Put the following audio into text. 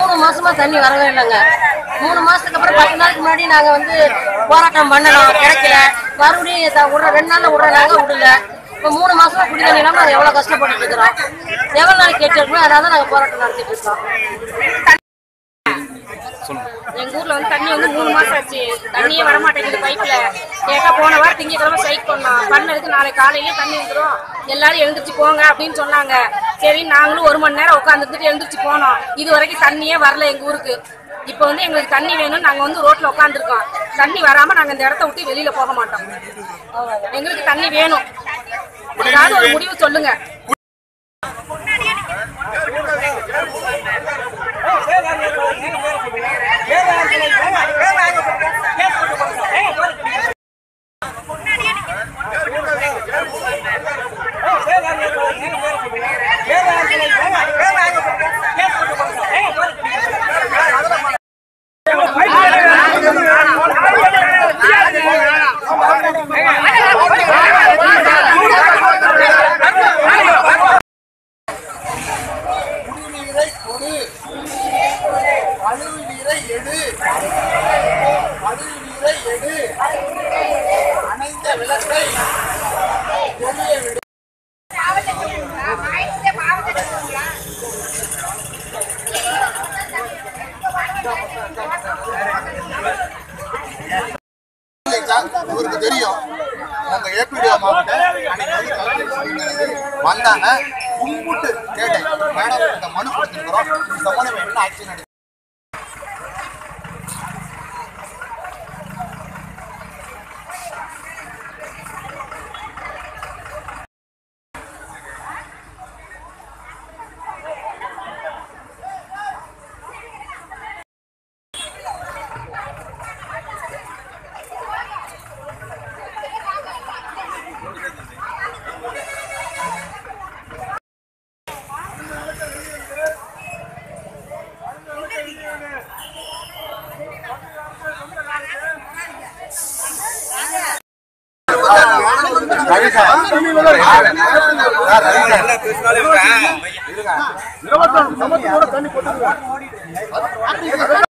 மூணு மாசமா தண்ணி வரவே இல்லைங்க. மூணு மாசத்துக்கு அப்புறம் பத்து நாளைக்கு முன்னாடி நாங்க வந்து போராட்டம் பண்ணணும் கிடைக்கல. மறுபடியும் த- விடுற ரெண்டு நாள்ல விடுறாங்க விடல. இப்போ மூணு மாசமா குடி தண்ணி இல்லாம நாங்க எவ்வளவு கஷ்டப்பட்டு இருக்கிறோம். எவ்வளவு நாளைக்கு கேட்டு இருக்கோம் அதனால தான் நாங்க போராட்டம் நடத்திட்டு இருக்கோம். எங்க ஊர்ல வந்து தண்ணி வந்து மூணு மாசம் ஆச்சு. தண்ணியே வர மாட்டேங்குது பைப்ல. கேட்டா போன வாரம் திங்கக்கிழமை ஸ்ட்ரைக் பண்ணோம். பண்ணதுக்கு நாளைக்கு காலையில தண்ணி வந்துடும் எல்லாரும் எழுந்திருச்சு போங்க அப்படின்னு சொன்னாங்க. சரி நாங்களும் ஒரு மணி நேரம் உட்காந்துட்டு எழுந்திருச்சு போனோம். இது வரைக்கும் தண்ணியே வரல எங்க ஊருக்கு. இப்போ வந்து எங்களுக்கு தண்ணி வேணும்னு நாங்க வந்து ரோட்ல உட்காந்துருக்கோம் தண்ணி வராம நாங்க இந்த இடத்த விட்டு வெளியில போக மாட்டோம். எங்களுக்கு தண்ணி வேணும். ஏதாவது ஒரு முடிவு சொல்லுங்க. இவருக்கு தெரியும். உங்க ஏபிடிஓ மாவட்ட அன்னைக்கு வந்து கலெக்டர் வந்தாங்க. கும்பிட்டு கேட்டேன் மேடம் இந்த மனு கொடுத்துருக்குறோம். இந்த மனு என்ன ஆக்ஷன் எடுத்து என்